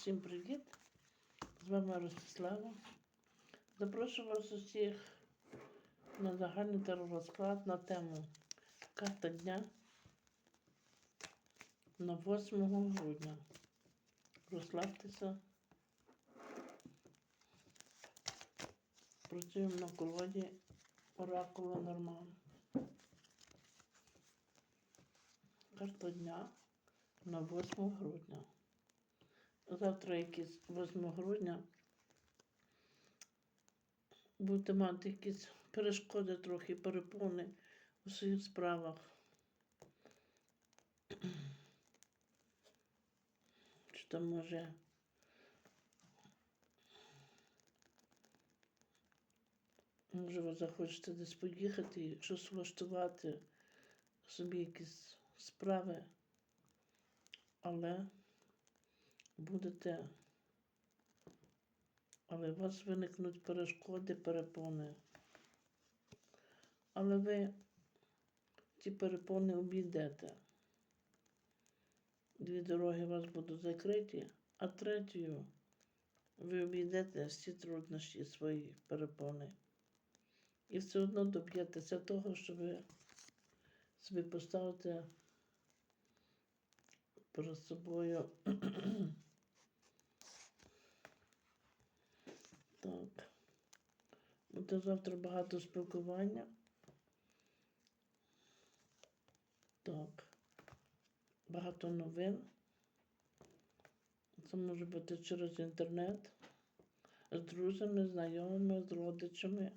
Всім привіт! З вами Ростислава. Запрошую вас усіх на загальний теророзклад на тему Карта дня на 8 грудня. Розслабтеся. Працюємо на колоді Оракула Норман. Карта дня на 8 грудня. Завтра якийсь 8 грудня. Будете мати якісь перешкоди трохи, перепони у своїх справах. Чи там може Може, ви захочете десь поїхати і щось влаштувати собі якісь справи, але будете, але у вас виникнуть перешкоди, перепони. Але ви ті перепони обійдете. Дві дороги у вас будуть закриті, а третьою ви обійдете всі труднощі свої перепони. І все одно доб'єтеся того, що ви собі поставите перед собою. так. Буде завтра багато спілкування. Так. Багато новин. Це може бути через інтернет, з друзями, знайомими, з родичами.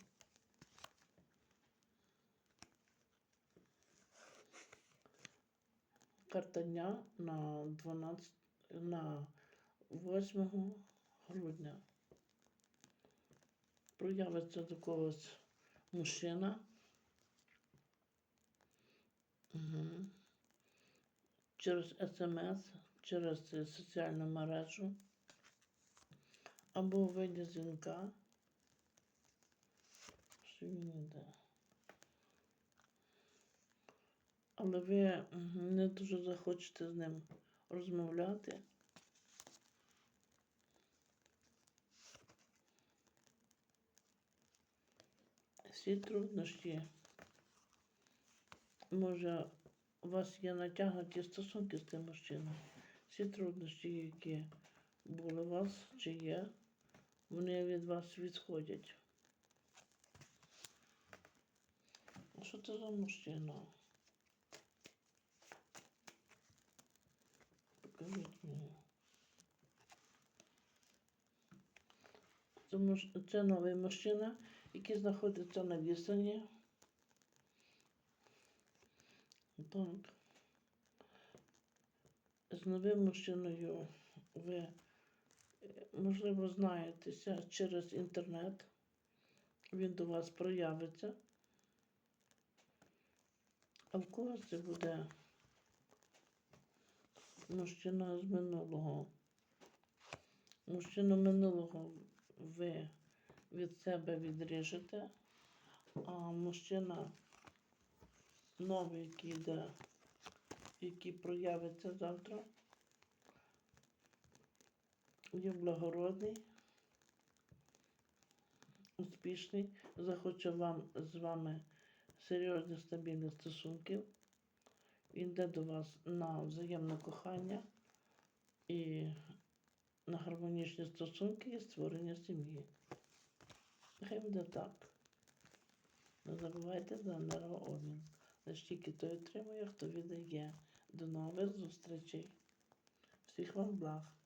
Карта дня на 12, на 8 грудня. Проявиться до когось мужчина. Угу. Через смс, через соціальну мережу або виді дзвінка. Що він іде? Але ви не дуже захочете з ним розмовляти. Всі труднощі. Може, у вас є натягнуті стосунки з тим мужчиною. Всі труднощі, які були у вас чи є, вони від вас відходять. Що це за мужчина? Тому що це новий мужчина, який знаходиться на відстані. Так. З новим мужчиною ви, е, можливо, знаєтеся через інтернет. Він до вас проявиться. А в когось це буде мужчина з минулого. Мужчину минулого ви від себе відріжете, а мужчина новий, який йде, який проявиться завтра, є благородний, успішний, захоче вам з вами серйозних стабільних стосунків. Він йде до вас на взаємне кохання і на гармонічні стосунки і створення сім'ї. Нехай так. Не забувайте за енергообмін. Лише тільки той отримує, хто віддає. До нових зустрічей. Всіх вам благ.